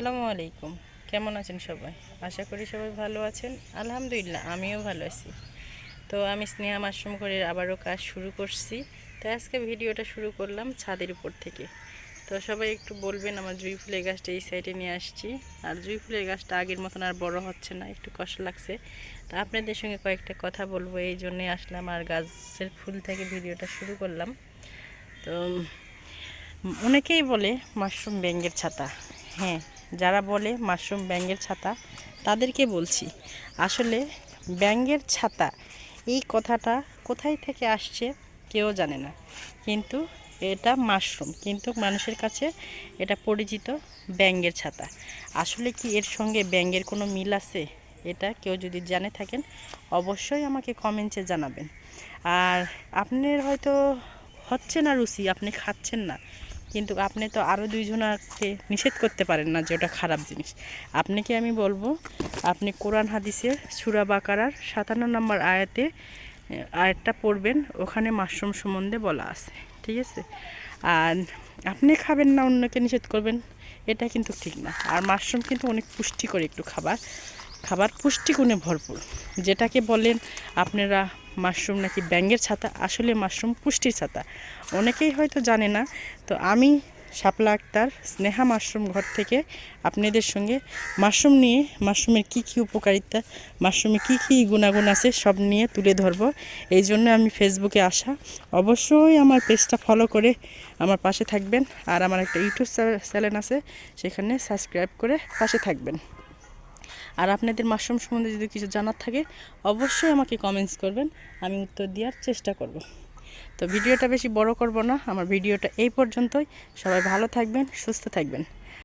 আসসালামু আলাইকুম। কেমন আছেন সবাই? আশা করি সবাই ভালো আছেন। আলহামদুলিল্লাহ, আমিও ভালো আছি। তো আমি স্নেহা মাশরুম করে আবারও কাজ শুরু করছি। তো আজকে ভিডিওটা শুরু করলাম ছাদের উপর থেকে। তো সবাই একটু বলবেন, আমার জুই ফুলের গাছটা এই সাইডে নিয়ে আসছি। আর জুই ফুলের গাছটা আগের মতন আর বড় হচ্ছে না, একটু কষ্ট লাগছে। তো আপনাদের সঙ্গে কয়েকটা কথা বলব, এই জন্যে আসলাম আর গাছের ফুল থেকে ভিডিওটা শুরু করলাম। তো অনেকেই বলে মাশরুম ব্যাঙ্গের ছাতা। হ্যাঁ যারা বলে মাশরুম ব্যাঙ্গের ছাতা, তাদেরকে বলছি, আসলে ব্যাঙ্গের ছাতা, এই কথাটা কোথায় থেকে আসছে কেউ জানে না। কিন্তু এটা মাশরুম, কিন্তু মানুষের কাছে এটা পরিচিত ব্যাঙ্গের ছাতা। আসলে কি এর সঙ্গে ব্যাঙ্গের কোনো মিল আছে? এটা কেউ যদি জানে থাকেন, অবশ্যই আমাকে কমেন্টে জানাবেন। আর আপনার হয়তো হচ্ছে না রুচি, আপনি খাচ্ছেন না। কিন্তু আপনি তো আরও দুইজনকে নিষেধ করতে পারেন না যে ওটা খারাপ জিনিস। আপনাকে আমি বলব, আপনি কোরআন হাদিসের সুরা বাকারার সাতান্ন নম্বর আয়াতে আয়াতটা পড়বেন, ওখানে মাশরুম সম্বন্ধে বলা আছে, ঠিক আছে? আর আপনি খাবেন না, অন্যকে নিষেধ করবেন, এটা কিন্তু ঠিক না। আর মাশরুম কিন্তু অনেক পুষ্টিকর একটু খাবার। খাবার পুষ্টিগুণে ভরপুর। যেটাকে বলেন, আপনারা মাশরুম নাকি ব্যাঙ্গের ছাতা? আসলে মাশরুম পুষ্টির ছাতা। অনেকেই হয়তো জানে না, তো আমি শাপলা আক্তার, স্নেহা মাশরুম ঘর থেকে আপনাদের সঙ্গে মাশরুম নিয়ে মাশরুমের কি কি উপকারিতা, মাশরুমে কি কি গুণাগুণ আছে সব নিয়ে তুলে ধরবো। এই জন্য আমি ফেসবুকে আসা। অবশ্যই আমার পেজটা ফলো করে আমার পাশে থাকবেন। আর আমার একটা ইউটিউব চ্যানেল আছে, সেখানে সাবস্ক্রাইব করে পাশে থাকবেন। আর আপনাদের মাশরুম সম্বন্ধে যদি কিছু জানার থাকে, অবশ্যই আমাকে কমেন্টস করবেন, আমি উত্তর দেওয়ার চেষ্টা করব। তো ভিডিওটা বেশি বড় করব না, আমার ভিডিওটা এই পর্যন্তই। সবাই ভালো থাকবেন, সুস্থ থাকবেন।